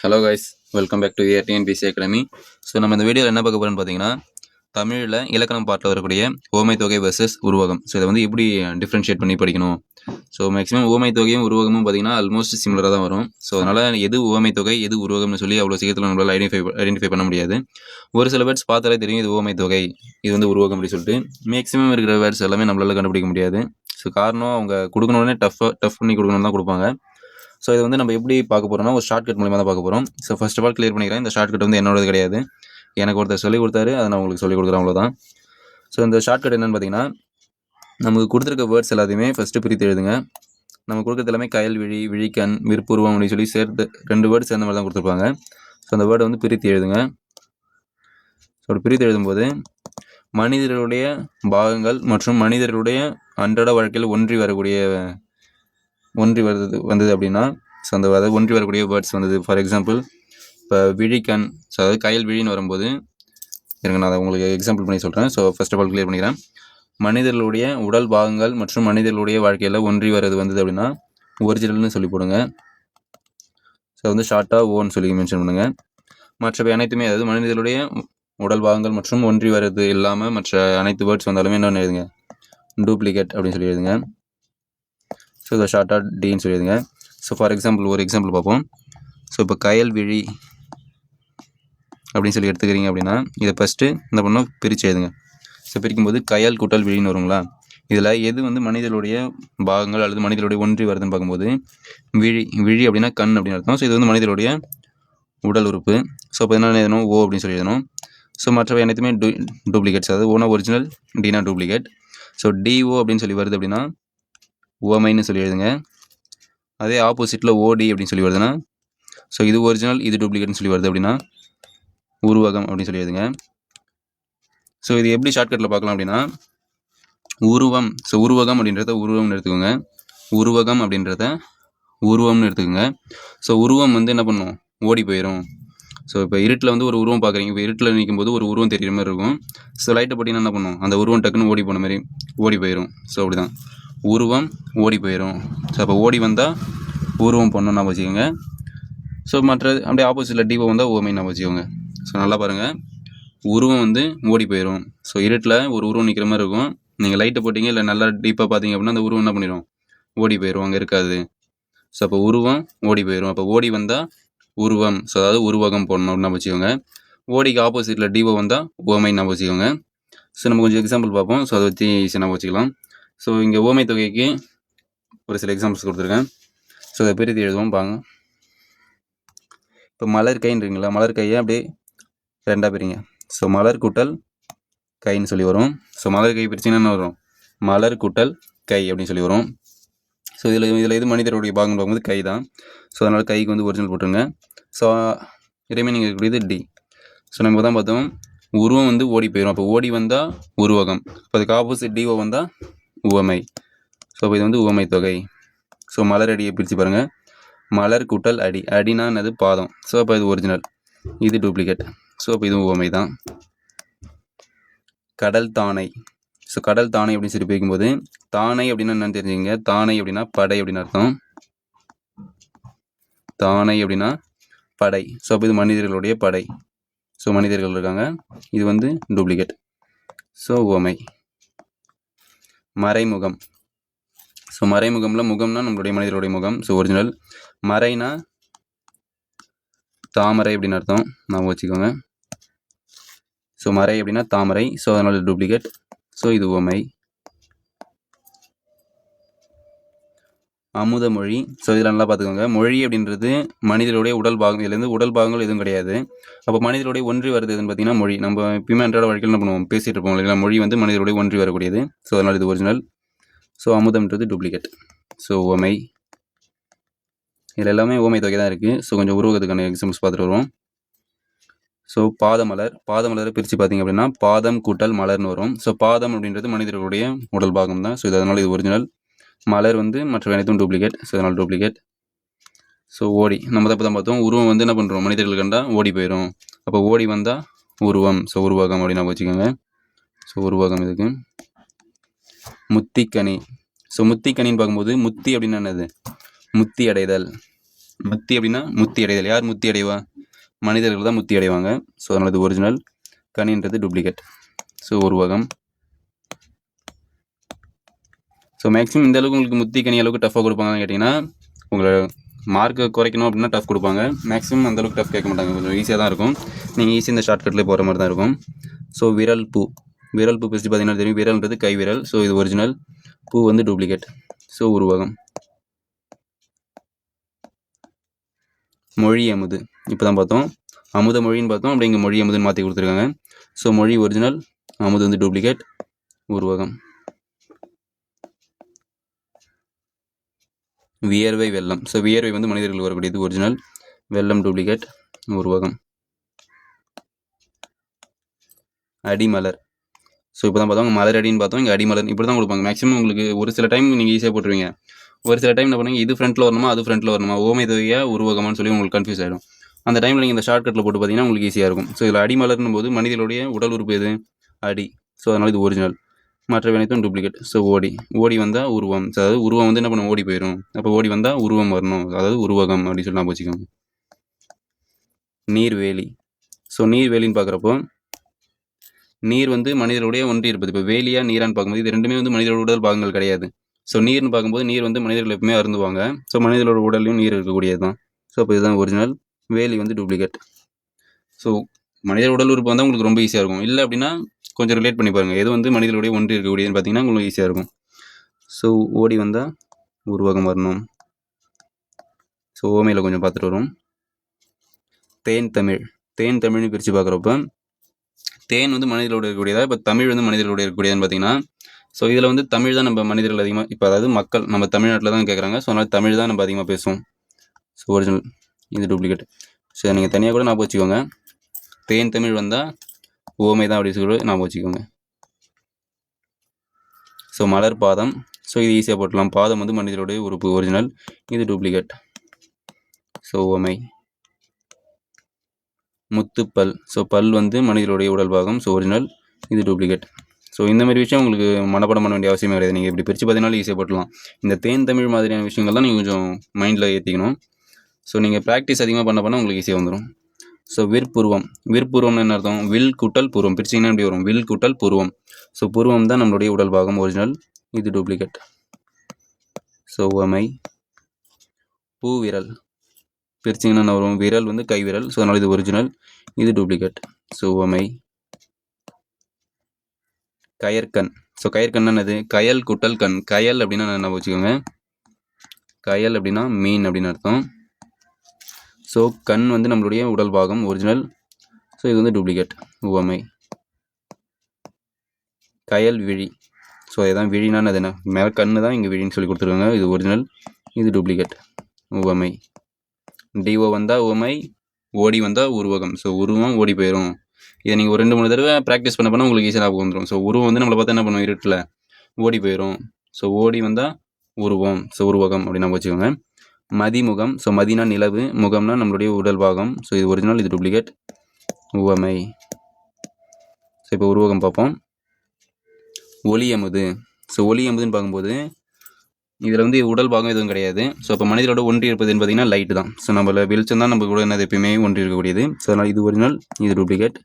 Hello guys welcome back to ATNPC academy so நம்ம இந்த வீடியோவில் என்ன பார்க்க போகிறோம்னு பார்த்தீங்கன்னா தமிழில் இலக்கணம் பாட்டில் வரக்கூடிய ஓமை தொகை வர்சஸ் உருவகம். ஸோ இதை வந்து எப்படி டிஃப்ரென்ஷியேட் பண்ணி படிக்கணும்? ஸோ மேக்ஸிமம் ஓமை தொகையும் உருவகமும் பார்த்தீங்கன்னா ஆல்மோஸ்ட் சிமிலராக தான் வரும். ஸோ அதனால் எது ஓமை தொகை எது உருவகம்னு சொல்லி அவ்வளோ சீக்கிரத்தில் நம்மளால் ஐடென்டிஃபை ஐடென்டிஃபை பண்ண முடியாது. ஒரு சில வேர்ட்ஸ் பார்த்தாலே தெரியும் இது ஓமை தொகை இது வந்து உருவகம் அப்படி சொல்லிட்டு. மேக்ஸிமம் இருக்கிற வேர்ட்ஸ் எல்லாமே நம்மளால் கண்டுபிடிக்க முடியாது. ஸோ காரணம் அவங்க கொடுக்கணுன்னே டஃப் டஃப் பண்ணி கொடுக்கணும் தான் கொடுப்பாங்க. ஸோ இது வந்து நம்ம எப்படி பார்க்க போகிறோம்னா ஒரு ஷார்ட்கட் மூலியமாக தான் பார்க்க போகிறோம் so first of all clear பண்ணிக்கிறேன். இந்த ஷார்ட்கட் வந்து என்னோடது கிடையாது. எனக்கு ஒருத்தர் சொல்லிக் கொடுத்தாரு. அதை நான் உங்களுக்கு சொல்லிக் கொடுக்குறேன் அவ்வளோதான் ஸோ இந்த ஷார்ட்கட் என்னென்னு பார்த்தீங்கன்னா நமக்கு கொடுத்துருக்க வேர்ட்ஸ் எல்லாத்தையுமே ஃபஸ்ட்டு பிரித்து எழுதுங்க. நம்ம கொடுக்குறது எல்லாமே கயல் விழி விழிக்கண் விற்பூர்வம் அப்படின்னு சொல்லி சேர்த்து ரெண்டு வேர்டு சேர்ந்த மாதிரி தான் கொடுத்துருப்பாங்க. ஸோ அந்த வேர்டை வந்து பிரித்து எழுதுங்க. ஸோ பிரித்து எழுதும்போது மனிதர்களுடைய பாகங்கள் மற்றும் மனிதர்களுடைய அன்றாட வாழ்க்கையில் ஒன்றி வரக்கூடிய ஒன்றி வருது வந்தது அப்படின்னா ஸோ அந்த அதாவது ஒன்றி வரக்கூடிய வேர்ட்ஸ் வந்தது. ஃபார் எக்ஸாம்பிள் இப்போ விழிக்கண் ஸோ அதாவது கயல் விழின்னு வரும்போது இருங்க நான் அதை உங்களுக்கு எக்ஸாம்பிள் பண்ணி சொல்கிறேன் so first of all clear பண்ணிக்கிறேன். மனிதர்களுடைய உடல் பாகங்கள் மற்றும் மனிதர்களுடைய வாழ்க்கையில் ஒன்றி வர்றது வந்தது அப்படின்னா ஒரிஜினல்னு சொல்லி போடுங்க. ஸோ வந்து ஷார்ட்டாக ஓன்னு சொல்லி மென்ஷன் பண்ணுங்கள் மற்றவை அனைத்துமே அதாவது மனிதர்களுடைய உடல் பாகங்கள் மற்றும் ஒன்றி வர்றது இல்லாமல் மற்ற அனைத்து வேர்ட்ஸ் வந்தாலுமே என்னென்னு எழுதுங்க. டூப்ளிகேட் அப்படின்னு சொல்லி எழுதுங்க. ஸோ இதை ஷார்ட்டாக டின்னு சொல்லிடுங்க. ஸோ ஃபார் எக்ஸாம்பிள் ஒரு எக்ஸாம்பிள் பார்ப்போம். ஸோ இப்போ கயல் விழி அப்படின்னு சொல்லி எடுத்துக்கிறீங்க அப்படின்னா இதை ஃபஸ்ட்டு என்ன பண்ணோம் பிரித்து எழுதுங்க. ஸோ பிரிக்கும்போது கயல் கூட்டல் விழின்னு வருங்களா இதில் எது வந்து மனிதனுடைய பாகங்கள் அல்லது மனிதனுடைய ஒன்றி வருதுன்னு பார்க்கும்போது விழி விழி அப்படின்னா கண் அப்படின்னு அர்த்தம். ஸோ இது வந்து மனிதனுடைய உடல் உறுப்பு. ஸோ அப்போ என்ன எழுதணும்? ஓ அப்படின்னு சொல்லி எழுதணும். ஸோ மற்றவை அனைத்துமே டூ டூப்ளிகேட்ஸ் அதாவது ஓனா ஒரிஜினல் டினா டூப்ளிகேட் ஸோ டிஓ அப்படின்னு சொல்லி வருது அப்படின்னா ஓமைன்னு சொல்லி எழுதுங்க. அதே ஆப்போசிட்டில் ஓடி அப்படின்னு சொல்லி வருதுன்னா ஸோ இது ஒரிஜினல் இது டூப்ளிகேட்னு சொல்லி வருது அப்படின்னா உருவகம் அப்படின்னு சொல்லி எழுதுங்க. ஸோ இது எப்படி ஷார்ட்கட்டில் பார்க்கலாம் அப்படின்னா உருவம் ஸோ உருவகம் அப்படின்றத உருவம்னு எடுத்துக்கோங்க. உருவகம் அப்படின்றத உருவம்னு எடுத்துக்கோங்க. ஸோ உருவம் வந்து என்ன பண்ணும்? ஓடி போயிடும் ஸோ இப்போ இருட்டில் வந்து ஒரு உருவம் பார்க்குறீங்க. இப்போ இருட்டில் நிற்கும் போது ஒரு உருவம் தெரியுற மாதிரி இருக்கும். ஸோ லைட்டை போட்டிங்கன்னா என்ன பண்ணும்? அந்த உருவம் டக்குன்னு ஓடி போன மாதிரி ஓடி போயிடும் ஸோ அப்படி தான் உருவம் ஓடி போயிடும் ஸோ அப்போ ஓடி வந்தால் உருவம் பொண்ணுன்னு வச்சுக்கோங்க ஸோ மற்ற அப்படியே ஆப்போசிட்டில் டீபோ வந்தால் ஓமை நான் வச்சுக்கோங்க ஸோ நல்லா பாருங்கள் உருவம் வந்து ஓடி போயிடும் ஸோ இருட்டில் ஒரு உருவம் நிற்கிற மாதிரி இருக்கும். நீங்கள் லைட்டை போட்டிங்க இல்லை நல்லா டீப்பாக பார்த்தீங்க அப்படின்னா அந்த உருவம் என்ன பண்ணிடும் ஓடி போயிடும் அங்கே இருக்காது. ஸோ அப்போ உருவம் ஓடி போயிடும் அப்போ ஓடி வந்தால் உருவம். ஸோ அதாவது உருவகம் போடணும் அப்படின்னு வச்சுக்கோங்க ஓடிக்கு ஆப்போசிட்டில் டிஓ வந்தால் ஓமை ஞாபகம் வச்சுக்கோங்க ஸோ நம்ம கொஞ்சம் எக்ஸாம்பிள் பார்ப்போம். ஸோ அதை பற்றி ஈஸியாக நம்ம வச்சுக்கலாம். ஸோ இங்கே ஓமை தொகைக்கு ஒரு சில எக்ஸாம்பிள்ஸ் கொடுத்துருக்கேன். ஸோ அதை பிரித்து எழுதுவோம் பாங்க இப்போ மலர் கைன்றீங்களா? மலர் கையை அப்படியே ரெண்டாக பிரிங்க. ஸோ மலர் கூட்டல் கைன்னு சொல்லி வரும். ஸோ மலர் கை பிரிச்சிங்கன்னா வரும்? மலர் கூட்டல் கை அப்படின்னு சொல்லி வரும். ஸோ இதில் இதில் இது மனிதருடைய பாகம் பார்க்கும்போது கை தான். ஸோ அதனால் கைக்கு வந்து ஒரிஜினல் போட்டுருங்க. ஸோ ரிமைனிங் இருக்கக்கூடியது டி ஸோ நம்ம தான் பார்த்தோம். உருவம் வந்து ஓடி போயிடும் அப்போ ஓடி வந்தால் உருவகம். இப்போ அதுக்கு ஆப்போசிட் டிஓ வந்தால் உவமை. ஸோ இது வந்து உவமை தொகை. ஸோ மலர் அடியை பிரித்து பாருங்கள் மலர் கூட்டல் அடி. அடினா பாதம். ஸோ அப்போ இது ஒரிஜினல் இது டூப்ளிகேட் ஸோ அப்போ இதுவும் உவமை தான். கடல் தானை. ஸோ கடல் தானை அப்படின்னு சொல்லி பிரிக்கும்போது தானை அப்படின்னா என்னன்னு தெரிஞ்சுங்க தானை அப்படின்னா படை அப்படின்னு அர்த்தம். தானை அப்படின்னா படை. ஸோ அப்போ இது மனிதர்களுடைய படை. ஸோ மனிதர்கள் இருக்காங்க. இது வந்து டூப்ளிகேட் ஸோ உவமை. மறைமுகம். ஸோ மறைமுகம்ல முகம்னா நம்மளுடைய மனிதருடைய முகம். ஸோ ஒரிஜினல் மறைனா தாமரை அப்படின்னு அர்த்தம். நான் வச்சுக்கோங்க. ஸோ மறை அப்படின்னா தாமரை. ஸோ அதனால் டூப்ளிகேட் ஸோ இது உமை அமுத மொழி. ஸோ இதில் நல்லா பார்த்துக்கோங்க. மொழி அப்படின்றது மனிதனுடைய உடல் பாகம். இதுலேருந்து உடல் பாகங்கள் எதுவும் கிடையாது. அப்போ மனிதனுடைய ஒன்றி வருது எதுன்னு பார்த்தீங்கன்னா மொழி. நம்ம எப்பயுமே அன்றாட வாழ்க்கையில் என்ன பண்ணுவோம்? பேசிகிட்டு இருப்போம் இல்லைங்களா? மொழி வந்து மனிதனுடைய ஒன்றி வரக்கூடியது. ஸோ அதனால் இது ஒரிஜினல் ஸோ அமுதம்ன்றது டூப்ளிகேட் ஸோ ஓமை. இதில் எல்லாமே ஓமை தொகை தான் இருக்குது ஸோ கொஞ்சம் உருவகத்துக்கான எக்ஸாம்பிள்ஸ் பார்த்துட்டு வருவோம். ஸோ பாதமலர். பாதமலரை பிரித்து பார்த்தீங்க அப்படின்னா பாதம் கூட்டல் மலர்னு வரும். ஸோ பாதம் அப்படின்றது மனிதர்களுடைய உடல் பாகம் தான். ஸோ இது அதனால் இது ஒரிஜினல் மலர் வந்து மற்ற அனைத்தும் டூப்ளிகேட் ஸோ அதனால் டூப்ளிகேட் ஸோ ஓடி. நம்ம தான் தான் பார்த்தோம். உருவம் வந்து என்ன பண்ணுறோம் மனிதர்கள் கண்டா ஓடி போயிடும் அப்போ ஓடி வந்தால் உருவம். ஸோ உருவகம் அப்படின்னு நம்ம வச்சுக்கோங்க. ஸோ உருவகம் இதுக்கு. முத்திக்கனி. ஸோ முத்திக்கனின்னு பார்க்கும்போது முத்தி அப்படின்னா என்னது? முத்தி அடைதல். முத்தி அப்படின்னா முத்தி அடைதல். யார் முத்தி அடைவா? மனிதர்கள் தான் முத்தி அடைவாங்க. ஸோ அதனால் இது ஒரிஜினல் கனின்றது டூப்ளிகேட் ஸோ உருவகம் ஸோ மேக்ஸிமம் இந்த அளவுக்கு உங்களுக்கு முத்தி கனி அளவுக்கு டஃப்பாக கொடுப்பாங்கன்னு கேட்டிங்கன்னா உங்களை மார்க்கை குறைக்கணும் அப்படின்னா டஃப் கொடுப்பாங்க. மேக்ஸிமம் அந்த அளவுக்கு டஃப் கேட்க மாட்டாங்க. கொஞ்சம் ஈஸியாக தான் இருக்கும். நீங்கள் ஈஸி இந்த ஷார்ட்கட்டில் போகிற மாதிரி தான் இருக்கும். ஸோ விரல் பூ. விரல் பூ பற்றி பார்த்தீங்கன்னா தெரியும். விரல்ன்றது கை விரல் ஸோ இது ஒரிஜினல் பூ வந்து டூப்ளிகேட் ஸோ உருவகம். மொழி அமுது. இப்போ தான் பார்த்தோம். அமுத மொழின்னு பார்த்தோம். அப்படி இங்கே மொழி அமுதுன்னு மாற்றி கொடுத்துருக்காங்க. ஸோ மொழி ஒரிஜினல் அமுது வந்து டூப்ளிகேட் உருவகம். வியர்வை வெள்ளம். ஸோ வியர்வை வந்து மனிதர்கள் வரக்கூடியது. ஒரிஜினல் வெள்ளம் டூப்ளிகேட் உருவகம். அடிமலர். ஸோ இப்போ தான் பார்த்தோம். மலர் அடின்னு பார்த்தோம். இங்கே அடிமலர். இப்படி தான் கொடுப்பாங்க. மேக்ஸிமம் உங்களுக்கு ஒரு சில டைம் நீங்கள் ஈஸியாக போட்டுருவீங்க. ஒரு சில டைம் என்ன பண்ணுங்க இது ஃப்ரண்ட்டில் வரணுமா? அது ஃப்ரண்ட்டில் வரணுமா? ஓமை தொகையா உருவகமானு சொல்லி உங்களுக்கு கன்ஃபியூஸ் ஆகிடும் அந்த டைமில் நீங்கள் இந்த ஷார்ட்கட்டில் போட்டு பார்த்தீங்கன்னா உங்களுக்கு ஈஸியாக இருக்கும். ஸோ இதில் அடிமலர்னும் போது மனிதனுடைய உடல் உறுப்பு எது? அடி. ஸோ அதனால் இது ஒரிஜினல் மற்ற அனைத்தும் டூப்ளிகேட் ஸோ ஓடி. ஓடி வந்தால் உருவம். ஸோ அதாவது உருவம் வந்து என்ன பண்ணும்? ஓடி போயிடும் அப்போ ஓடி வந்தால் உருவம் வரணும். அதாவது உருவகம் அப்படின்னு சொல்லி நான் வச்சுக்கோங்க. நீர்வேலி. ஸோ நீர்வேலின்னு பார்க்குறப்போ நீர் வந்து மனிதருடைய ஒன்றி இருப்பது. இப்போ வேலியாக நீரான்னு பார்க்கும்போது இது ரெண்டுமே வந்து மனிதரோட உடல் பாகங்கள் கிடையாது. ஸோ நீர்னு பார்க்கும்போது நீர் வந்து மனிதர்கள் எப்பவுமே அருந்துவாங்க. ஸோ மனிதர்களோட உடல்லையும் நீர் இருக்கக்கூடியது தான். ஸோ அப்போ இதுதான் ஒரிஜினல் வேலி வந்து டூப்ளிகேட் ஸோ மனிதர் உடல் உறுப்பு வந்தால் உங்களுக்கு ரொம்ப ஈஸியாக இருக்கும். இல்லை அப்படின்னா கொஞ்சம் ரிலேட் பண்ணி பாருங்கள் எது வந்து மனிதர்களுடைய ஒன்று இருக்கக்கூடியதுன்னு பார்த்தீங்கன்னா உங்களுக்கு ஈஸியாக இருக்கும். ஸோ ஓடி வந்தால் உருவகம் வரணும் ஸோ ஓமையில் கொஞ்சம் பார்த்துட்டு வரும். தேன் தமிழ். தேன் தமிழ்னு பிரித்து பார்க்குறப்ப தேன் வந்து மனிதர்களோட இருக்கக்கூடியதா? இப்போ தமிழ் வந்து மனிதர்களோட இருக்கக்கூடியதுன்னு பார்த்தீங்கன்னா ஸோ இதில் வந்து தமிழ் தான் நம்ம மனிதர்கள் அதிகமாக இப்போ அதாவது மக்கள் நம்ம தமிழ்நாட்டில் தான் கேட்குறாங்க ஸோ அதனால் தமிழ் தான் நம்ம அதிகமாக பேசுவோம். ஸோ ஒரிஜினல் இது டூப்ளிகேட் ஸோ நீங்கள் தனியாக கூட நான் வச்சுக்கோங்க. தேன் தமிழ் வந்தால் ஓமை தான் அப்படி சொல்லி ஞாபகம் வச்சுக்கோங்க. ஸோ மலர் பாதம். ஸோ இது ஈஸியாக போட்டலாம் பாதம் வந்து மனிதனுடைய உறுப்பு ஒரிஜினல் இது டூப்ளிகேட் ஸோ ஓமை முத்துப்பல். ஸோ பல் வந்து மனிதனுடைய உடல் பாகம். ஸோ ஒரிஜினல் இது டூப்ளிகேட் ஸோ இந்த மாதிரி விஷயம் உங்களுக்கு மனப்படம் பண்ண வேண்டிய அவசியமே கிடையாது. நீங்கள் இப்படி பிரித்து பார்த்தீங்கன்னா ஈஸியாக போட்டலாம் இந்த தேன் தமிழ் மாதிரியான விஷயங்கள் தான் நீங்கள் கொஞ்சம் மைண்டில் ஏற்றிக்கணும் ஸோ நீங்கள் ப்ராக்டிஸ் அதிகமாக பண்ண பண்ண உங்களுக்கு ஈஸியாக வந்துடும் ஸோ விற்பூர்வம். விற்பூர்வம்னு என்ன அர்த்தம்? வில் கூட்டல் பூர்வம். பிரிச்சிங்கன்னா எப்படி வரும்? வில் கூட்டல் பூர்வம். ஸோ பூர்வம் தான் நம்மளுடைய உடல் பாகம் ஒரிஜினல் இது டூப்ளிகேட் ஸோ பூ விரல் பிரிச்சிங்கன்னா என்ன வரும்? விரல் வந்து கை விரல் ஸோ அதனால் இது ஒரிஜினல் இது டூப்ளிகேட் ஸோ கயற்கண். ஸோ கயற்கண் என்னது? கயல் குட்டல் கண். கயல் அப்படின்னா என்ன? வச்சுக்கோங்க. கயல் அப்படின்னா மீன் அப்படின்னு அர்த்தம். ஸோ கண் வந்து நம்மளுடைய உடல் பாகம் ஒரிஜினல் ஸோ இது வந்து டூப்ளிகேட் உவமை. கயல் விழி. ஸோ இதுதான் விழினா அது என்ன? மேலே கண்ணு தான் இங்கே விழின்னு சொல்லி கொடுத்துருக்காங்க. இது ஒரிஜினல் இது டூப்ளிகேட் உவமை. டிஓ வந்தால் உவமை ஓடி வந்தால் உருவகம். ஸோ உருவம் ஓடி போயிடும் இதை நீங்கள் ஒரு ரெண்டு மூணு தடவை ப்ராக்டிஸ் பண்ண பண்ணால் உங்களுக்கு ஈஸியாக ஞாபகம் வந்துடும் ஸோ உருவம் வந்து நம்மளை பார்த்து என்ன பண்ணுவோம் இருட்டில் ஓடி போயிடும் ஸோ ஓடி வந்தால் உருவம். ஸோ உருவகம் அப்படின்னு நம்ம வச்சுக்கோங்க. மதிமுகம். ஸோ மதினா நிலவு முகம்னா நம்மளுடைய உடல் பாகம் ஸோ இது ஒரிஜினல் இது டூப்ளிகேட் உவமை. ஸோ இப்போ உருவகம் பார்ப்போம். ஒளியமுது ஸோ ஒளியமுதுன்னு பார்க்கும்போது இதில் வந்து உடல் பாகம் எதுவும் கிடையாது. ஸோ இப்போ மனிதரோட ஒன்றி இருப்பதுன்னு பார்த்தீங்கன்னா லைட் தான். ஸோ நம்மள வெளிச்சம் தான் நம்ம கூட என்னது எப்பயுமே ஒன்றி இருக்கக்கூடியது ஸோ அதனால் இது ஒரிஜினல் இது டூப்ளிகேட்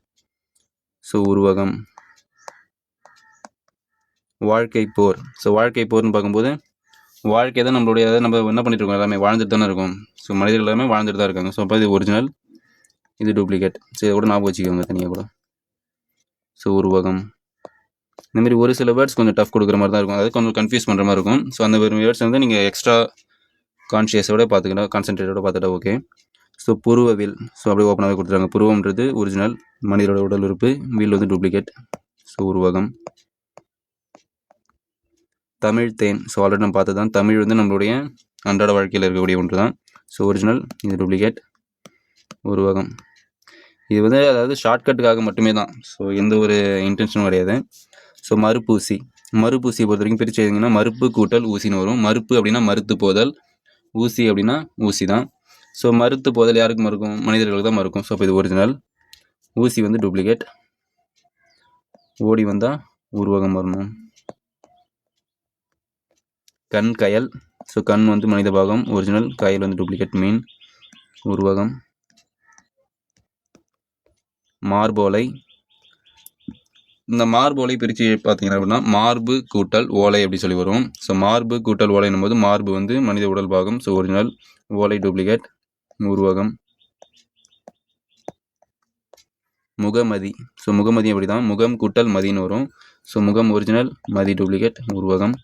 ஸோ உருவகம். வாழ்க்கை போர். ஸோ வாழ்க்கை போர்னு பார்க்கும்போது வாழ்க்கை தான் நம்மளுடைய அதை நம்ம என்ன பண்ணிட்டு இருக்கோம்? எல்லாமே வாழ்ந்துட்டு தானே இருக்கும். ஸோ மனிதர்கள் எல்லாமே வாழ்ந்துட்டு தான் இருக்காங்க. ஸோ அப்போ இது ஒரிஜினல் இது டூப்ளிகேட் ஸோ இதை கூட ஞாபகம் வச்சுக்கோங்க தனியாக கூட. ஸோ உருவகம். இந்த மாதிரி ஒரு சில வேர்ட்ஸ் கொஞ்சம் டஃப் கொடுக்குற மாதிரி தான் இருக்கும். அதாவது கொஞ்சம் கன்ஃபியூஸ் பண்ணுற மாதிரி இருக்கும். ஸோ அந்த ஒரு வேர்ட்ஸ் வந்து நீங்கள் எக்ஸ்ட்ரா கான்ஷியஸோட பார்த்துக்கிட்டா கான்சென்ட்ரேட்டோட பார்த்துட்டா ஓகே ஸோ புருவவில் ஸோ அப்படியே ஓப்பனாகவே கொடுத்துருக்காங்க. புருவம்ன்றது ஒரிஜினல் மனிதரோட உடல் உறுப்பு. வீல் வந்து டூப்ளிகேட் ஸோ உருவகம். தமிழ் தேன். ஸோ ஆல்ரெடி நம்ம பார்த்தது தான் தமிழ் வந்து நம்மளுடைய அன்றாட வாழ்க்கையில் இருக்கக்கூடிய ஒன்று தான் ஸோ ஒரிஜினல் இது டூப்ளிகேட் உருவகம் இது வந்து அதாவது ஷார்ட்கட்டுக்காக மட்டுமே தான் ஸோ எந்த ஒரு இன்டென்ஷனும் கிடையாது. ஸோ மறுப்பூசி. மறுப்பூசியை பொறுத்த வரைக்கும் பிரித்து எழுதிங்கன்னா மறுப்பு கூட்டல் ஊசின்னு வரும். மறுப்பு அப்படின்னா மறுத்து போதல். ஊசி அப்படின்னா ஊசி தான் ஸோ மறுத்து போதல் யாருக்கு மறுக்கும்? மனிதர்களுக்கு தான் மறுக்கும். ஸோ இப்போ இது ஒரிஜினல் ஊசி வந்து டூப்ளிகேட் ஓடி வந்தால் உருவகம் வரணும். கண் கயல். ஸோ கண் வந்து மனித பாகம். ஒரிஜினல் கயல் வந்து டூப்ளிகேட் மீன் உருவகம். மார்போலை. இந்த மார்போலை பிரித்து பார்த்தீங்கன்னா அப்படின்னா மார்பு கூட்டல் ஓலை அப்படி சொல்லி வரும். ஸோ மார்பு கூட்டல் ஓலை போது மார்பு வந்து மனித உடல் பாகம். ஸோ ஒரிஜினல் ஓலை டூப்ளிகேட் உருவகம். முகமதி. ஸோ முகமதி அப்படி தான் முகம் கூட்டல் மதின்னு வரும். ஸோ முகம் ஒரிஜினல் மதி டூப்ளிகேட் உருவகம்.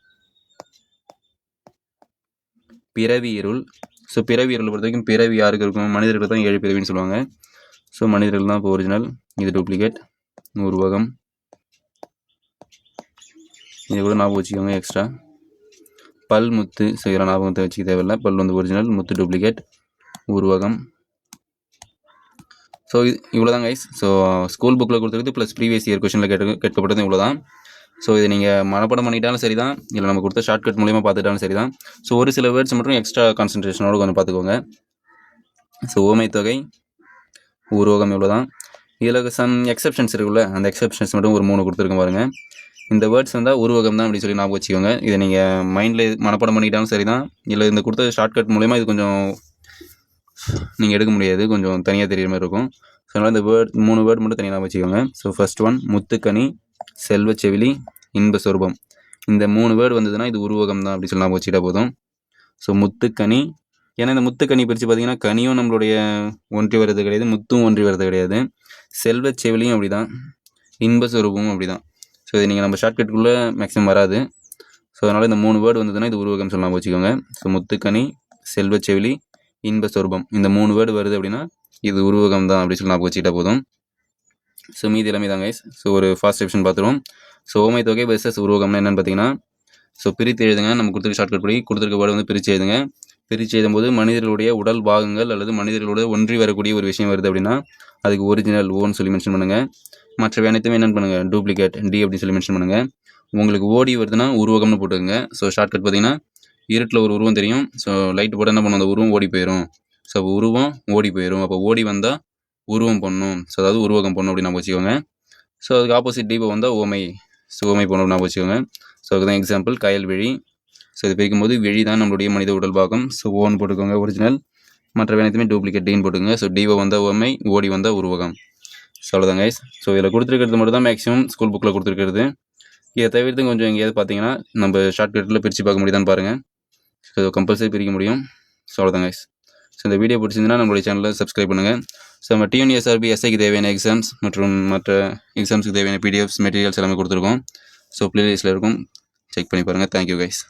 பிறவி இருள் ஸோ பிறவி இருள் பொறுத்த வரைக்கும் பிறவி யாருக்கு இருக்கும்? மனிதர்கள் தான் ஏழு பிறவின்னு சொல்லுவாங்க. ஸோ மனிதர்கள் தான் இப்போ ஒரிஜினல் இது டூப்ளிகேட் உருவகம் இது கூட ஞாபகம் வச்சுக்கோங்க எக்ஸ்ட்ரா பல் முத்து ஸோ இதெல்லாம் ஞாபகத்தை வச்சுக்க தேவையில்லை. பல் வந்து ஒரிஜினல் முத்து டூப்ளிகேட் உருவகம். ஸோ இது இவ்வளோ தான் கைஸ் ஸோ ஸ்கூல் புக்கில் கொடுத்துருக்கு ப்ளஸ் ப்ரீவியஸ் இயர் கொஷனில் கேட்டு கேட்கப்பட்டது இவ்வளோ தான் ஸோ இதை நீங்கள் மனப்பாடம் பண்ணிட்டாலும் சரி தான் இல்லை நம்ம கொடுத்த ஷார்ட்கட் மூலியமாக பார்த்துட்டாலும் சரி தான் ஸோ ஒரு சில வேர்ட்ஸ் மட்டும் எக்ஸ்ட்ரா கான்சன்ட்ரேஷனோட கொஞ்சம் பார்த்துக்கோங்க. ஸோ ஓமை தொகை உருவகம் இவ்வளோ தான் இதில் சம் எக்ஸப்ஷன்ஸ் இருக்குல்ல அந்த எக்ஸப்ஷன்ஸ் மட்டும் ஒரு மூணு கொடுத்துருக்கேன் பாருங்கள் இந்த வேர்ட்ஸ் வந்தால் உருவகம் தான் அப்படி சொல்லி ஞாபகம் வச்சுக்கோங்க. இதை நீங்கள் மைண்டில் மனப்பாடம் பண்ணிட்டாலும் சரி தான் இல்லை இந்த கொடுத்த ஷார்ட்கட் மூலயமா இது கொஞ்சம் நீங்கள் எடுக்க முடியாது. கொஞ்சம் தனியாக தெரியுற மாதிரி இருக்கும். ஸோ அதனால் இந்த வேர்ட் மூணு வேர்ட் மட்டும் தனியாக வச்சுக்கோங்க. ஸோ ஃபஸ்ட் ஒன் முத்துக்கனி செல்வச்செவிலி இன்ப சொரூபம். இந்த மூணு வேர்டு வந்ததுன்னா இது உருவகம் தான் அப்படி சொல்லி நான் வச்சுட்டா போதும். ஸோ முத்துக்கனி. ஏன்னா இந்த முத்துக்கனி பிரித்து பார்த்தீங்கன்னா கனியும் நம்மளுடைய ஒன்றி வர்றது கிடையாது முத்தும் ஒன்றி வர்றது கிடையாது. செல்வ செவிலியும் அப்படி தான் இன்ப சொரூபமும் அப்படி தான் ஸோ இது நீங்கள் நம்ம ஷார்ட்கட்டுக்குள்ளே மேக்ஸிமம் வராது. ஸோ அதனால் இந்த மூணு வேர்டு வந்ததுன்னா இது உருவகம் சொல்லலாம் வச்சுக்கோங்க. ஸோ முத்துக்கனி செல்வ செவிலி இன்ப சொரூபம். இந்த மூணு வேர்டு வருது அப்படின்னா இது உருவகம் தான் அப்படி சொல்லி நான் வச்சுக்கிட்டா போதும். ஸோ மீதி எல்லாமே தான் கைஸ் ஸோ ஒரு ஃபாஸ்ட் ஆப்ஷன் பார்த்துருவோம். ஸோ ஓமை தொகை வெர்சஸ் உருவகம்னா என்னென்னு பார்த்தீங்கன்னா ஸோ பிரித்து எழுதுங்க. நம்ம கொடுத்துருக்க ஷார்ட்கட் படி கொடுத்துருக்க வேர்டு வந்து பிரித்து எழுதுங்க. பிரித்து எழுதும்போது மனிதர்களுடைய உடல் பாகங்கள் அல்லது மனிதர்களோட ஒன்றி வரக்கூடிய ஒரு விஷயம் வருது அப்படின்னா அதுக்கு ஒரிஜினல் ஓன்னு சொல்லி மென்ஷன் பண்ணுங்கள் மற்றவை அனைத்துமே என்னென்னு பண்ணுங்கள் டூப்ளிகேட் டி அப்படின்னு சொல்லி மென்ஷன் பண்ணுங்கள் உங்களுக்கு ஓடி வருதுன்னா உருவகம்னு போட்டுக்கோங்க. ஸோ ஷார்ட்கட் பார்த்தீங்கன்னா இருட்டில் ஒரு உருவம் தெரியும். ஸோ லைட் போட்டால் என்ன பண்ணும்? அந்த உருவம் ஓடி போயிடும் ஸோ உருவம் ஓடி போயிடும் அப்போ ஓடி வந்தால் உருவம் பண்ணும். ஸோ அதாவது உருவகம் பண்ணும் அப்படின்னு நம்ம வச்சுக்கோங்க. ஸோ அதுக்கு ஆப்போசிட் டீபோ வந்தால் ஓமை ஸோ ஓமை பண்ணும் நம்ம வச்சுக்கோங்க. ஸோ அதுதான் எக்ஸாம்பிள் கயல்விழி ஸோ இது பிரிக்கும்போது விழி தான் நம்மளுடைய மனித உடல் பாகம். ஸோ ஓன் போட்டுக்கோங்க ஒரிஜினல் மற்ற வேணத்துமே டூப்ளிகேட் டீன் போட்டுக்கோங்க. ஸோ டிஓ வந்தால் ஓமை ஓடி வந்தால் உருவகம். ஸோ அவ்வளோதான் கைஸ் ஸோ இதில் கொடுத்துருக்கிறது மட்டும் தான் மேக்ஸிமம் ஸ்கூல் புக்கில் கொடுத்துருக்கிறது. இதை தவிர்த்து கொஞ்சம் எங்கேயாவது பார்த்தீங்கன்னா நம்ம ஷார்ட்கட்டில் பிரித்து பார்க்க முடியுதான்னு பாருங்கள் ஸோ கம்பல்சரி பிரிக்க முடியும். ஸோ அவ்வளோதான் கைஸ் ஸோ இந்த வீடியோ பிடிச்சிருந்தனா நம்மளுடைய சேனலில் சப்ஸ்கிரைப் பண்ணுங்கள் ஸோ நம்ம டிஎன்எஸ்ஆர்பி எஸ்ஐக்கு தேவையான எக்ஸாம்ஸ் மற்றும் மற்ற எக்ஸாம்ஸுக்கு தேவையான பிடிஎஃப்ஸ் மெட்டீரியல்ஸ் எல்லாமே கொடுத்துருக்கோம். ஸோ ப்ளேலிஸ்ட்டில் இருக்கும். செக் பண்ணி பாருங்கள் தேங்க்யூ கைஸ்